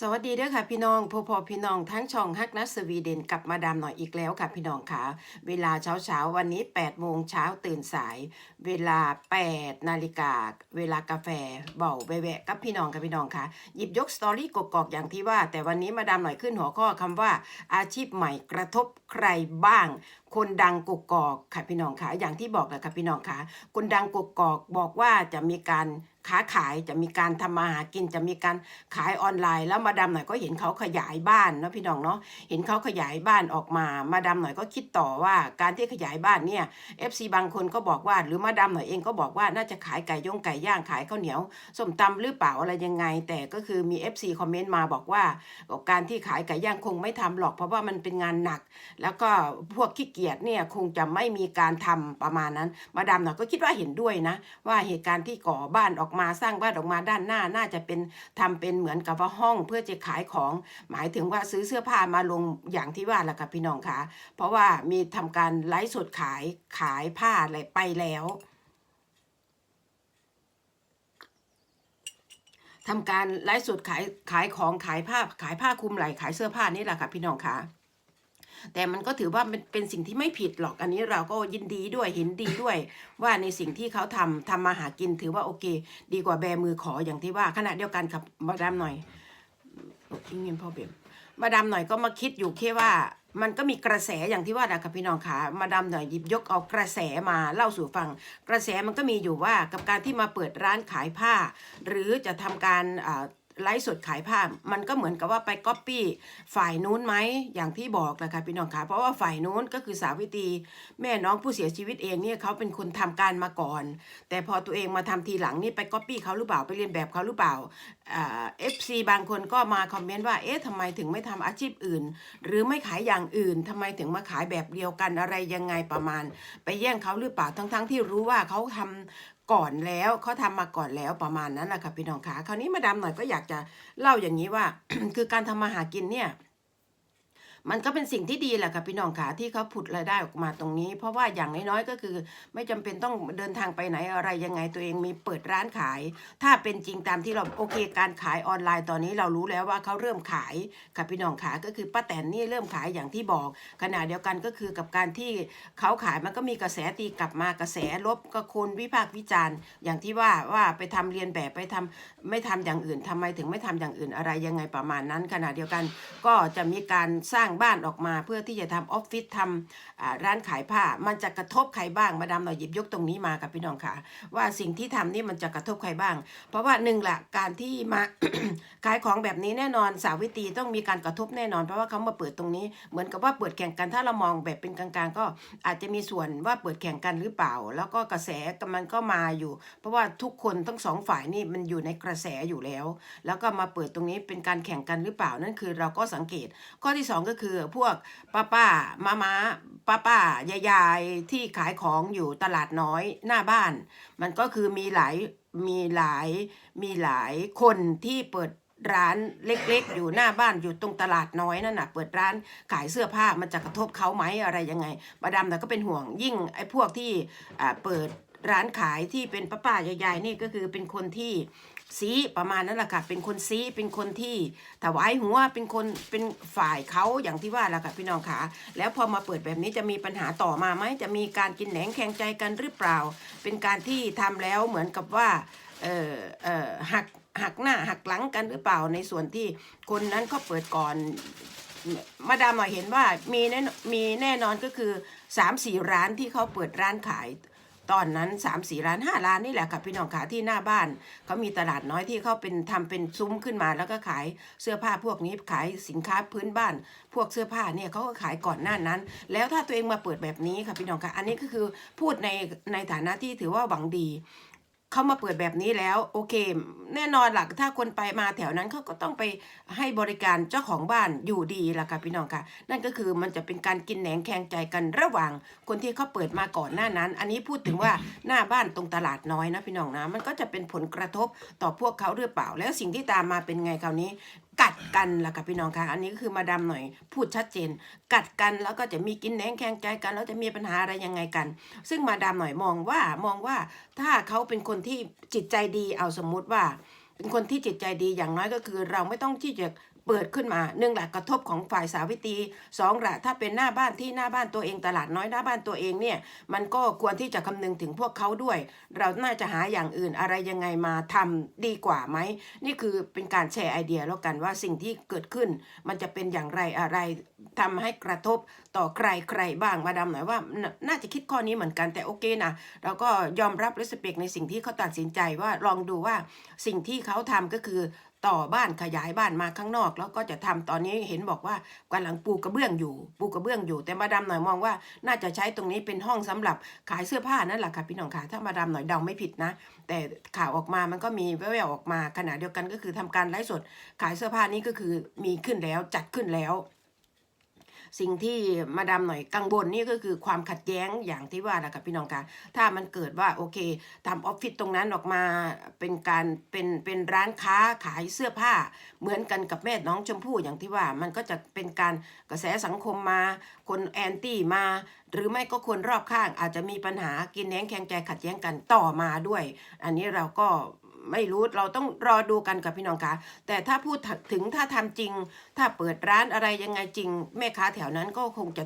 สวัสดีเด้อค่ะพี่น้องพอพอพี่น้องทั้งช่องฮักนัสสวีเดนกลับมาดามหน่อยอีกแล้วค่ะพี่น้องค่ะเวลาเช้าเช้าๆวันนี้8โมงเช้าตื่นสาย เวลา8นาฬิกาเวลากาแฟเบาแวะกับพี่น้องค่ะพี่น้องค่ะหยิบยกสตอรี่กกอกอย่างที่ว่า แต่วันนี้มาดามหน่อยขึ้นหัวข้อคำว่า อาชีพใหม่กระทบใครบ้าง คนดังกกอกค่ะพี่น้องค่ะอย่างที่บอกแหละค่ะพี่น้องค่ะคนดังกกอกบอกว่าจะมีการ ค้าขายจะมีการทำมาหากินจะมีการขายออนไลน์ แล้วมาดามหน่อยก็เห็นเขาขยายบ้านเนาะพี่น้องเนาะเห็นเขาขยายบ้านออกมา มาดามหน่อยก็คิดต่อว่าการที่ขยายบ้านเนี่ย FC บางคนก็บอกว่า หรือมาดามหน่อยเองก็บอกว่าน่าจะขายไก่ย่งไก่ย่างขายข้าวเหนียวส้มตำหรือเปล่าอะไรยังไง แต่ก็คือมี FC คอมเมนต์มาบอกว่า การที่ขายไก่ย่างคงไม่ทำหรอก เพราะว่ามันเป็นงานหนัก แล้วก็พวกขี้เกียจเนี่ยคงจะไม่มีการทำประมาณนั้น มาดามหน่อยก็คิดว่าเห็นด้วยนะ ว่าเหตุการณ์ที่ก่อบ้านออกมาสร้างบ้านออกมาด้านหน้าน่าจะเป็นทำเป็นเหมือนกับว่าห้องเพื่อจะขายของ หมายถึงว่าซื้อเสื้อผ้ามาลงอย่างที่ว่าแหละค่ะพี่น้องคะเพราะว่ามีทำการไลฟ์สดขายขายผ้าอะไรไปแล้วทำการไลฟ์สดขายขายของขายผ้าขายผ้าคลุมไหล่ขายเสื้อผ้านี่แหละค่ะพี่น้องคะ แต่มันก็ถือว่าเป็นเป็นสิ่งที่ไม่ผิดหรอกอันนี้เราก็ยินดีด้วยเห็นดีด้วย ว่าในสิ่งที่เขาทำทำมาหากินถือว่าโอเค ดีกว่าแบมือขออย่างที่ว่าขณะเดียวกันกับมาดามหน่อยอิงเงินพ่อเบมมาดามหน่อยก็มาคิดอยู่แค่ว่ามันก็มีกระแสอย่างที่ว่านะค่ะพี่น้องค่ะมาดามหน่อยหยิบยกเอากระแสมาเล่าสู่ฟัง กระแสมันก็มีอยู่ว่ากับการที่มาเปิดร้านขายผ้า หรือจะทำการอ่า ไลฟ์สดขายผ้ามันก็เหมือนกับว่าไปก๊อปปี้ฝ่ายนู้นไหมอย่างที่บอกแหละค่ะพี่น้องคะเพราะว่าฝ่ายนู้นก็คือสาวิตรีแม่น้องผู้เสียชีวิตเองเนี่ยเขาเป็นคนทำการมาก่อน แต่พอตัวเองมาทำทีหลังนี่ไปก๊อปปี้เขาหรือเปล่าไปเรียนแบบเขาหรือเปล่าเอฟซีบางคนก็มาคอมเมนต์ว่าเอ๊ะทำไมถึงไม่ทำอาชีพอื่น หรือไม่ขายอย่างอื่นทำไมถึงมาขายแบบเดียวกันอะไรยังไงประมาณ ไปแย่งเขาหรือเปล่าทั้งๆที่รู้ว่าเขาทำ ก่อนแล้วเขาทำมาก่อนแล้วประมาณนั้นแหละค่ะพี่น้องคะคราวนี้มาดามหน่อยก็อยากจะเล่าอย่างนี้ว่า คือการทำมาหากินเนี่ย มันก็เป็นสิ่งที่ดีแหละค่ะพี่น้องค่ะที่เขาผุดรายได้ออกมาตรงนี้ เพราะว่าอย่างน้อยๆก็คือ ไม่จำเป็นต้องเดินทางไปไหนอะไรยังไงตัวเองมีเปิดร้านขาย ถ้าเป็นจริงตามที่เราโอเค การขายออนไลน์ตอนนี้เรารู้แล้วว่าเขาเริ่มขายค่ะพี่น้องขาก็คือป้าแตนนี่เริ่มขายอย่างที่บอกขณะเดียวกันก็คือกับการที่เขาขายมันก็มีกระแสตีกลับมากระแสลบก็คนวิพากษ์วิจารณ์อย่างที่ว่าว่าไปทำเรียนแบบไปทำไม่ทำอย่างอื่นทำไมถึงไม่ทำอย่างอื่นอะไรยังไงประมาณนั้นขณะเดียวกันก็จะมีการสร้างบ้านออกมา เพื่อที่จะทำออฟฟิศทำร้านขายผ้า มันจะกระทบใครบ้างมาดามหน่อยหยิบยกตรงนี้มากับพี่น้องค่ะ ว่าสิ่งที่ทำนี่มันจะกระทบใครบ้าง เพราะว่าหนึ่งละการที่มาขายของแบบนี้แน่นอนสาวิตรีต้องมีการกระทบแน่นอน เพราะว่าเขามาเปิดตรงนี้เหมือนกับว่าเปิดแข่งกันถ้าเรามองแบบเป็นกลางๆ ก็อาจจะมีส่วนว่าเปิดแข่งกันหรือเปล่า แล้วก็กระแสมันก็มาอยู่ เพราะว่าทุกคนทั้งสองฝ่ายนี่มันอยู่ในกระแสอยู่แล้ว แล้วก็มาเปิดตรงนี้เป็นการแข่งกันหรือเปล่านั่นคือเราก็สังเกต ข้อที่สองก็คือพวกป้าป้ามามาป้าป้ายายายๆที่ขายของอยู่ตลาดน้อยหน้าบ้าน มันก็คือมีหลายมีหลายมีหลายคนที่เปิดร้านเล็กๆ อยู่หน้าบ้านอยู่ตรงตลาดน้อยนั่นน่ะ เปิดร้านขายเสื้อผ้ามันจะกระทบเขาไหมอะไรยังไงมาดามแต่ก็เป็นห่วงยิ่งไอ้พวกที่เปิด ร้านขายที่เป็นป้าป้ายายๆนี่ก็คือเป็นคนที่ซีประมาณนั้นแหละค่ะ เป็นคนซีเป็นคนที่ถวายหัวเป็นคนเป็นฝ่ายเขาอย่างที่ว่าแหละค่ะพี่น้องขาแล้วพอมาเปิดแบบนี้จะมีปัญหาต่อมาไหมจะมีการกินแหนงแข่งใจกันหรือเปล่า เป็นการที่ทำแล้วเหมือนกับว่าเออเออหักหักหน้าหักหลังกันหรือเปล่าในส่วนที่คนนั้นเขาเปิดก่อนมาดามหน่อเห็นว่ามีแน่มีแน่นอนก็คือสามสี่ร้านที่เขาเปิดร้านขาย ตอนนั้น3ามสี่ร้านห้าร้านนี่แหละค่ะพี่น้องขาที่หน้าบ้านเขามีตลาดน้อยที่เขาเป็นทำเป็นซุ้มขึ้นมาแล้วก็ขายเสื้อผ้าพวกนี้ขายสินค้าพื้นบ้าน พวกเสื้อผ้าเนี่ยเขาก็ขายก่อนหน้านั้น แล้วถ้าตัวเองมาเปิดแบบนี้ค่ะพี่น้องคะอันนี้ก็คือพูดในในฐานะที่ถือว่าหวังดี เขามาเปิดแบบนี้แล้ว โอเค แน่นอนหลักถ้าคนไปมาแถวนั้นเขาก็ต้องไปให้บริการเจ้าของบ้านอยู่ดีล่ะค่ะพี่น้องค่ะ นั่นก็คือมันจะเป็นการกินแหนงแข่งใจกันระหว่าง คนที่เขาเปิดมาก่อนหน้านั้น อันนี้พูดถึงว่าหน้าบ้านตรงตลาดน้อยนะพี่น้องนะมันก็จะเป็นผลกระทบต่อพวกเขาหรือเปล่า แล้วสิ่งที่ตามมาเป็นไงคราวนี้ กัดกันล่ะค่ะพี่น้องคะอันนี้ก็คือมาดามหน่อยพูดชัดเจน กัดกันแล้วก็จะมีกินแหนงแข่งใจกัน แล้วจะมีปัญหาอะไรยังไงกัน ซึ่งมาดามหน่อยมองว่ามองว่าถ้าเขาเป็นคนที่จิตใจดีเอาสมมุติว่า เป็นคนที่จิตใจดีอย่างน้อยก็คือ เราไม่ต้องที่จะ เปิดขึ้นมาหนึ่งหละกระทบของฝ่ายสาวิตรีสองแหละถ้าเป็นหน้าบ้านที่หน้าบ้านตัวเองตลาดน้อยหน้าบ้านตัวเองเนี่ยมันก็ควรที่จะคำนึงถึงพวกเขาด้วย เราน่าจะหาอย่างอื่นอะไรยังไงมาทำดีกว่าไหมนี่คือเป็นการแชร์ไอเดียแล้วกันว่าสิ่งที่เกิดขึ้น มันจะเป็นอย่างไรอะไรทำให้กระทบต่อใครใครบ้างมาดามหน่อยว่าน่าจะคิดข้อนี้เหมือนกันแต่โอเคนะเราก็ยอมรับและสเปกในสิ่งที่เขาตัดสินใจว่าลองดูว่าสิ่งที่เขาทำก็คือ ต่อบ้านขยายบ้านมาข้างนอก แล้วก็จะทำตอนนี้เห็นบอกว่ากำลังปูกระเบื้องอยู่ ปูกระเบื้องอยู่ แต่มาดามหน่อยมองว่า น่าจะใช้ตรงนี้เป็นห้องสำหรับขายเสื้อผ้านั่นแหละค่ะพี่น้องค่ะถ้ามาดามหน่อยเดาไม่ผิดนะ แต่ข่าวออกมามันก็มีแว่วๆออกมาขณะเดียวกันก็คือทำการไลฟ์สดขายเสื้อผ้านี้ก็คือมีขึ้นแล้วจัดขึ้นแล้ว สิ่งที่มาดามหน่อยกังวลนี่ก็คือความขัดแย้งอย่างที่ว่านะคะพี่น้องคะถ้ามันเกิดว่าโอเคทำออฟฟิศตรงนั้นออกมาเป็นการเป็นเป็นร้านค้าขายเสื้อผ้า เหมือนกันกับแม่น้องชมพู่อย่างที่ว่ามันก็จะเป็นการกระแสสังคมมาคนแอนตี้มา หรือไม่ก็คนรอบข้างอาจจะมีปัญหากินแย้งแข่งใจขัดแย้งกันต่อมาด้วย อันนี้เราก็ ไม่รู้เราต้องรอดูกันกับพี่น้องคะแต่ถ้าพูดถึงถ้าทำจริง ถ้าเปิดร้านอะไรยังไงจริง แม่ค้าแถวนั้นก็คงจะ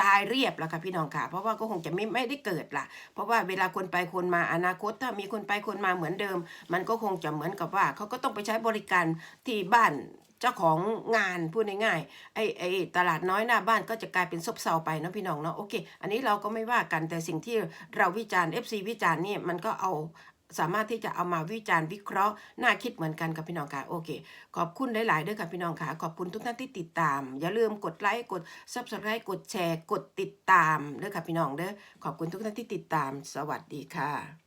ตายเรียบแล้วค่ะพี่น้องค่ะ เพราะว่าก็คงจะไม่ไม่ได้เกิดล่ะ เพราะว่าเวลาคนไปคนมาอนาคต ถ้ามีคนไปคนมาเหมือนเดิม มันก็คงจะเหมือนกับว่าเขาก็ต้องไปใช้บริการที่บ้านเจ้าของงานพูดง่ายๆไอ้ไอ้ตลาดน้อยหน้าบ้านก็จะกลายเป็นซบเซาไปนะพี่น้องเนาะโอเค อันนี้เราก็ไม่ว่ากันแต่สิ่งที่เราวิจารณ์ FC วิจารณ์นี่มันก็เอา สามารถที่จะเอามาวิจารณ์วิเคราะห์น่าคิดเหมือนกันกับพี่น้องค่ะโอเค ขอบคุณหลายๆด้วยค่ะพี่น้องค่ะขอบคุณทุกท่านที่ติดตาม อย่าลืมกดไลค์กด s u b สไครต์กดแชร์ กดติดตามด้วยค่ะพี่น้องเด้อขอบคุณทุกท่านที่ติดตาม สวัสดีค่ะ